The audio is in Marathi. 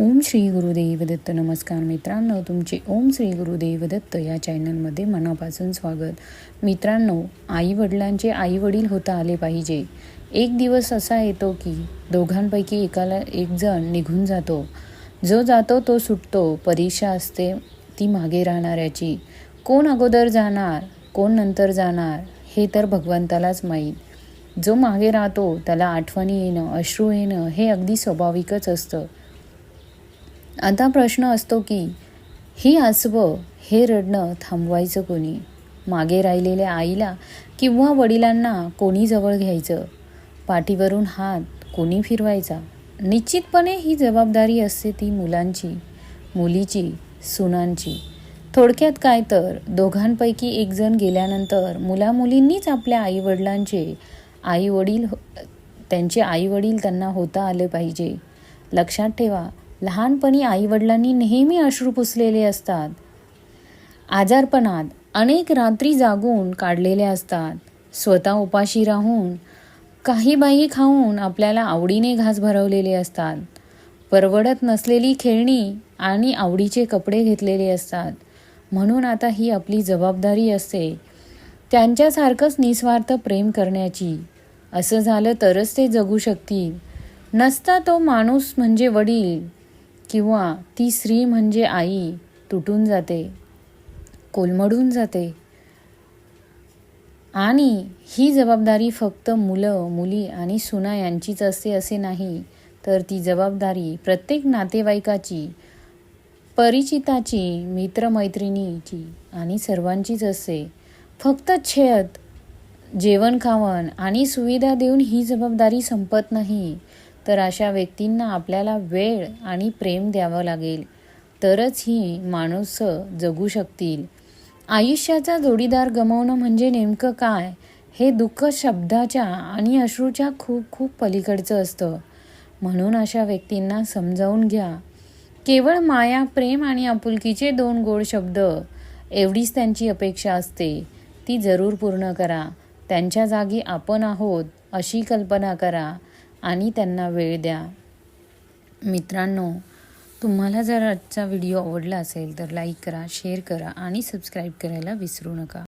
ओम श्री गुरुदेव दत्त नमस्कार मित्रांनो तुमचे ओम श्री गुरुदेव दत्त या चॅनलमध्ये मनापासून स्वागत. मित्रांनो आईवडिलांचे आईवडील होता आले पाहिजे. एक दिवस असा येतो की दोघांपैकी एकाला एक जण निघून जातो. जो जातो तो सुटतो परीक्षा असते ती मागे राहणाऱ्याची. कोण अगोदर जाणार कोण नंतर जाणार हे तर भगवंतालाच माहीत. जो मागे राहतो त्याला आठवणी येणं अश्रू येणं हे अगदी स्वाभाविकच असतं. आता प्रश्न असतो की ही आसवं हे रडणं थांबवायचं कोणी? मागे राहिलेल्या आईला किंवा वडिलांना कोणी जवळ घ्यायचं? पाठीवरून हात कोणी फिरवायचा? निश्चितपणे ही जबाबदारी असते ती मुलांची मुलीची सुनांची. थोडक्यात काय तर दोघांपैकी एकजण गेल्यानंतर मुलामुलींनीच आपल्या आईवडिलांचे आईवडील हो, त्यांचे आईवडील त्यांना होता आले पाहिजे. लक्षात ठेवा लहानपणी आईवडिलांनी नेहमी अश्रू पुसलेले असतात. आजारपणात अनेक रात्री जागून काढलेले असतात. स्वतः उपाशी राहून काही बाई खाऊन आपल्याला आवडीने घास भरवलेले असतात. परवडत नसलेली खेळणी आणि आवडीचे कपडे घेतलेले असतात. म्हणून आता ही आपली जबाबदारी असते. त्यांच्यासारखंच निस्वार्थ प्रेम करण्याची. असं झालं तरच ते जगू शकतील. नसता तो माणूस म्हणजे वडील. किंवा ती स्त्री म्हणजे आई तुटून जाते कोलमडून जाते. आणि ही जबाबदारी फक्त मुलं मुली आणि सुना यांचीच असते असे नाही. तर ती जबाबदारी प्रत्येक नातेवाईकाची परिचिताची मित्रमैत्रिणीची आणि सर्वांचीच असते. फक्त छेत जेवण खावण आणि सुविधा देऊन ही जबाबदारी संपत नाही. तर अशा व्यक्तींना आपल्याला वेळ आणि प्रेम द्यावं लागेल. तरच ही माणूसं जगू शकतील. आयुष्याचा जोडीदार गमावणं म्हणजे नेमकं काय? हे दुःख शब्दाच्या आणि अश्रूच्या खूप खूप पलीकडचं असतं. म्हणून अशा व्यक्तींना समजावून घ्या. केवळ माया प्रेम आणि आपुलकीचे दोन गोड शब्द एवढीच त्यांची अपेक्षा असते. ती जरूर पूर्ण करा. त्यांच्या जागी आपण आहोत अशी कल्पना करा. आणि त्यांना वेळ द्या. मित्रांनो तुम्हाला जर आजचा व्हिडिओ आवडला असेल तर लाईक करा शेअर करा आणि सबस्क्राईब करायला विसरू नका.